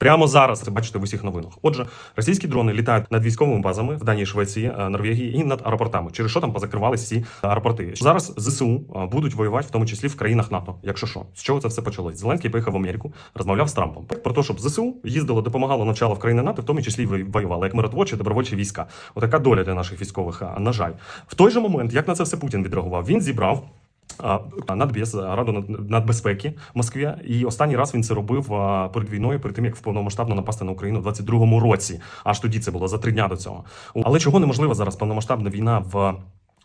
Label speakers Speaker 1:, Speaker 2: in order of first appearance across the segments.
Speaker 1: Прямо зараз це бачите в усіх новинах. Отже, російські дрони літають над військовими базами в Данії, Швеції, е, Норвегії і над аеропортами. Через що там позакривалися всі аеропорти. Зараз ЗСУ е, будуть воювати, в тому числі в країнах НАТО. Якщо що, з чого це все почалось? Зеленський поїхав в Америку, розмовляв з Трампом про те, щоб ЗСУ їздило, допомагало начало в країни НАТО, в тому числі воювали як миротворчі добровольчі війська. Отака доля для наших військових. На жаль, в той же момент, як на це все Путін відреагував, він зібрав. А, Раду надбезпеки в Москві, і останній раз він це робив перед війною, перед тим як повномасштабно напасти на Україну в 22-му році. Аж тоді це було за три дня до цього. Але чого неможлива зараз повномасштабна війна в.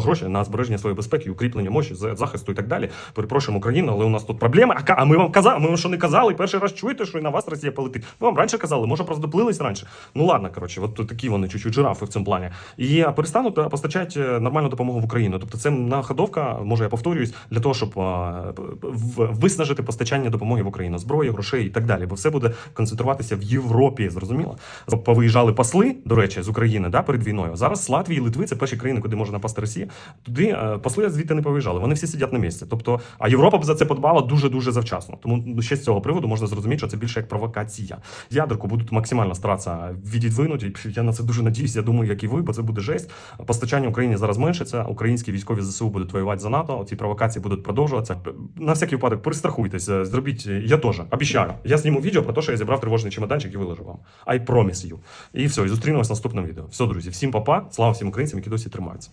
Speaker 1: гроші на збереження своєї безпеки, укріплення мощі, за- захисту і так далі. Перепрошуємо Україну, але у нас тут проблеми. А, а ми вам казали, ми вам що не казали? Перший раз чуєте, що і на вас Росія полетить. Ми вам раніше казали, може просто доплились раніше. Ну ладно, коротше, от такі вони чуть-чуть жирафи в цьому плані. І а, перестануть постачати е, нормальну допомогу в Україну. Тобто це находовка, може я повторююсь, для того, щоб виснажити постачання допомоги в Україну, зброї, грошей і так далі. Бо все буде концентруватися в Європі. Зрозуміло? Повиїжджали посли, до речі, з України да, перед війною. Зараз з Латвії, Литви це перші країни, куди може напасти Росія. Туди е, посли звідти не повиїжджали. Вони всі сидять на місці. Тобто, а Європа б за це подбала дуже дуже завчасно. Тому ще з цього приводу можна зрозуміти, що це більше як провокація. Ядерку будуть максимально старатися відідвинути. Я на це дуже надіюсь. Я думаю, як і ви, бо це буде жесть. Постачання Україні зараз меншиться. Українські військові ЗСУ будуть воювати за НАТО. Ці провокації будуть продовжуватися. На всякий випадок перестрахуйтеся, зробіть. Я теж обіцяю. Я зніму відео про те, що я зібрав тривожний чемоданчик і виложу вам. I promise you. І все, і зустрінемось в наступному відео. Все, друзі, всім папа, слава всім українцям, які досі тримаються.